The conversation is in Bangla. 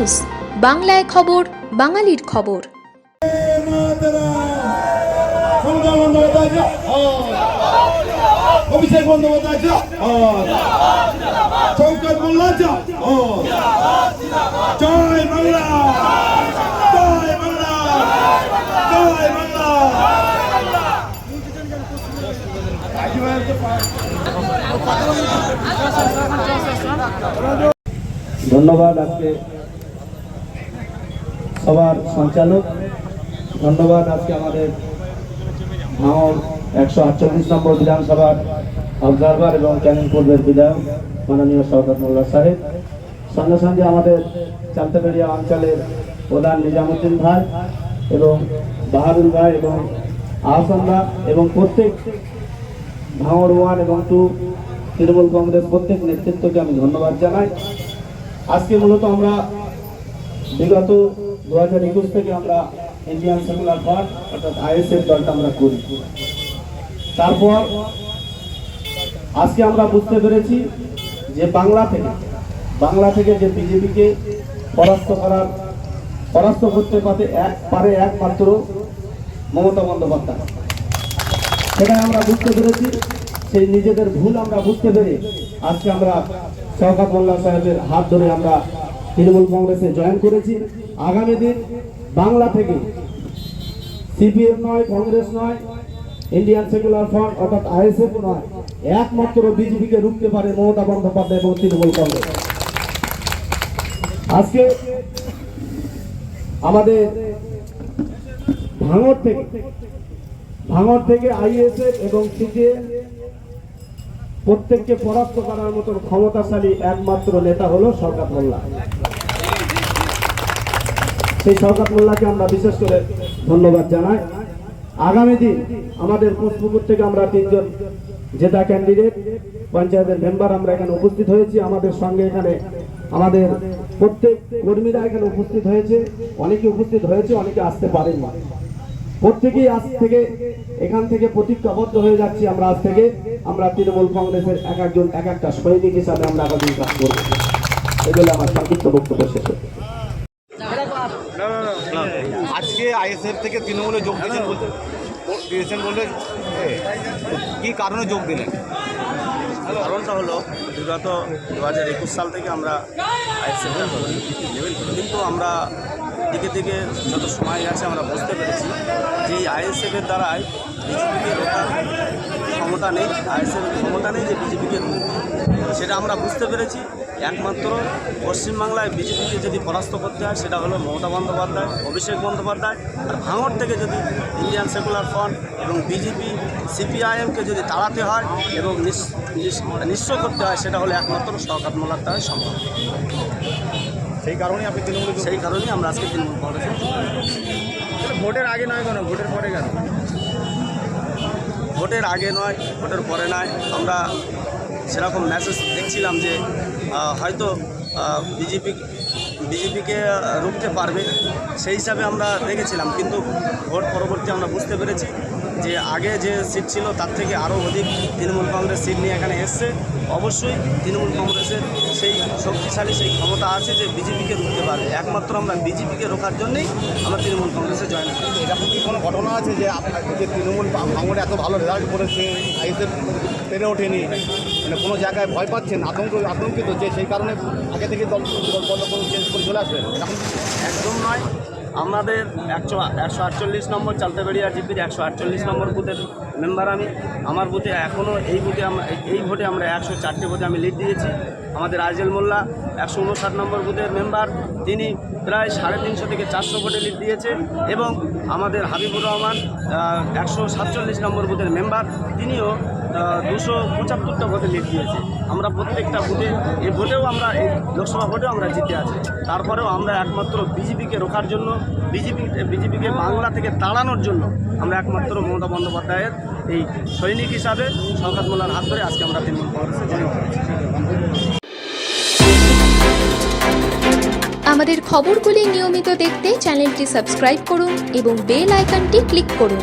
নিউজ বাংলায় খবর বাঙালির খবর। ধন্যবাদ আজকে। সবার সঞ্চালক। ধন্যবাদ, আজকে আমাদের ভাঙর একশো আটচল্লিশ নম্বর বিধানসভার অবজারভার এবং ক্যানিং পূর্বের বিধায়ক, মাননীয় শওকত মোল্লা সাহেব। সঙ্গে সঙ্গে আমাদের চালতাবেড়িয়া অঞ্চলের প্রধান নিজামুদ্দিন ভাই এবং বাহাদুর ভাই এবং আহসানরা এবং প্রত্যেক ভাঙর ওয়ান এবং টু তৃণমূল কংগ্রেস প্রত্যেক নেতৃত্বকে আমি ধন্যবাদ জানাই। আজকে মূলত আমরা বিগত দু হাজার একুশ থেকে আমরা ইন্ডিয়ান সেকুলার পার্ট অর্থাৎ আইএসএফ দলটা আমরা করি। তারপর, আজকে আমরা বুঝতে পেরেছি যে বাংলা থেকে বাংলা থেকে যে বিজেপিকে পরাস্ত করার, পরাস্ত করতে পারে এক, পারে একমাত্র মমতা বন্দ্যোপাধ্যায়। সেটাই আমরা বুঝতে পেরেছি, সেই নিজেদের ভুল আমরা বুঝতে পেরে আজকে আমরা শওকত মোল্লা সাহেবের হাত ধরে আমরা তৃণমূল কংগ্রেসে জয়েন করেছি। আগামী দিন বাংলা থেকে সিপিএম নয়, কংগ্রেস নয়, ইন্ডিয়ান সেকুলার ফ্রন্ট অর্থাৎ আইএসএফ নয়, একমাত্র বিজেপিকে রুখতে পারে মমতা বন্দ্যোপাধ্যায় এবং তৃণমূল কংগ্রেস। আজকে আমাদের ভাঙর থেকে ভাঙর থেকে আইএসএফ এবং সিপিএম প্রত্যেককে পরাস্ত করার মতন ক্ষমতাশালী একমাত্র নেতা হলো সরকার মোল্লা। সেই সরকার মোল্লাকে আমরা বিশেষ করে ধন্যবাদ জানাই। আগামী দিন আমাদের পুষ্পপুর থেকে আমরা তিনজন জেতা ক্যান্ডিডেট পঞ্চায়েতের মেম্বার আমরা এখানে উপস্থিত হয়েছি। আমাদের সঙ্গে এখানে আমাদের প্রত্যেক কর্মীরা এখানে উপস্থিত হয়েছে। অনেকে উপস্থিত হয়েছে, অনেকে আসতে পারেনি প্রত্যেকেই আজ থেকে এখান থেকে প্রতিজ্ঞাবদ্ধ হয়ে যাচ্ছি আমরা আজ থেকে। আমরা তৃণমূল কংগ্রেসের এক একজন এক একটা সৈনিক হিসাবে আমরা আগামী কাজ করব। এগুলো আমার সংক্ষিপ্ত বক্তব্য শেষ হচ্ছে আজকে আইএসএফ থেকে তৃণমূলে যোগ দিয়েছেন বলতে দিয়েছেন বলে কি কারণে যোগ দিলেন? কারণটা হলো বিগত দু হাজার একুশ সাল থেকে আমরা আইএসএফের কিন্তু আমরা দিকে দিকে যত সময় গেছে আমরা বুঝতে পেরেছি যে এই আইএসএফের দ্বারাই ক্ষমতা নেই আইএসএফের ক্ষমতা নেই যে বিজেপিকে সেটা আমরা বুঝতে পেরেছি। একমাত্র পশ্চিমবাংলায় বিজেপিকে যদি পরাস্ত করতে হয় সেটা হলো মমতা বন্দ্যোপাধ্যায় অভিষেক বন্দ্যোপাধ্যায়। আর ভাঙড় থেকে যদি ইন্ডিয়ান সেকুলার ফ্রন্ট এবং বিজেপি সিপিআইএমকে যদি তাড়াতে হয় এবং নিঃস্ব করতে হয় সেটা হলো একমাত্র শওকাত মোল্লার দ্বারাই সম্ভব। সেই কারণেই আপনি তৃণমূলে সেই কারণেই আমরা আজকে তৃণমূল কংগ্রেসে ভোটের আগে নয় কেন? ভোটের পরে কেন? ভোটের আগে নয়, ভোটের পরে নয়। আমরা সেরকম মেসেজ দেখছিলাম যে হয়তো বিজেপি বিজেপিকে রুখতে পারবে। সেই হিসাবে আমরা দেখেছিলাম। কিন্তু ভোট পরবর্তী আমরা বুঝতে পেরেছি যে আগে যে সিট ছিল তার থেকে আরও অধিক তৃণমূল কংগ্রেস সিট নিয়ে এখানে এসছে অবশ্যই তৃণমূল কংগ্রেসের সেই শক্তিশালী সেই ক্ষমতা আছে যে বিজেপিকে রুখতে পারবে একমাত্র আমরা বিজেপিকে রোখার জন্যই আমরা তৃণমূল কংগ্রেসে জয়েন করি এরকম কি কোনো ঘটনা আছে যে যে তৃণমূল ভাঙড়ে এত ভালো রেজাল্ট করেছে আইএসএফ পেরে ওঠেনি মানে কোনো জায়গায় ভয় পাচ্ছেন আতঙ্ক আতঙ্কিত যে সেই কারণে আগে থেকে দল দল চেঞ্জ করে চলে আসবেন একদম নয় আমাদের একশো একশো আটচল্লিশ নম্বর চালতাবেড়িয়া জিপির একশো আটচল্লিশ নম্বর বুথের মেম্বার আমি। আমার বুথে এখনও এই বুথে আমরা এই ভোটে আমরা একশো চারটে ভোটে আমি লিড দিয়েছি। আমাদের আইজেল মোল্লা একশো উনষাট নম্বর বুথের মেম্বার তিনি প্রায় সাড়ে তিনশো থেকে চারশো ভোটে লিড দিয়েছে এবং আমাদের হাবিবুর রহমান একশো সাতচল্লিশ নম্বর বুথের মেম্বার তিনিও দুশো পঁচাত্তরটা ভোটে লিড দিয়েছে। আমরা প্রত্যেকটা ভোটে এই ভোটেও আমরা এই লোকসভা ভোটেও আমরা জিতে আছি। তারপরেও আমরা একমাত্র বিজেপিকে রোখার জন্য, বিজেপি, বিজেপিকে বাংলা থেকে তাড়ানোর জন্য আমরা একমাত্র মমতা বন্দ্যোপাধ্যায়ের এই সৈনিক হিসাবে শওকত মোল্লার হাত ধরে আজকে আমরা তৃণমূল কংগ্রেসে জয়েন আমাদের খবরগুলি নিয়মিত দেখতে চ্যানেলটি সাবস্ক্রাইব করুন এবং বেল আইকনটি ক্লিক করুন।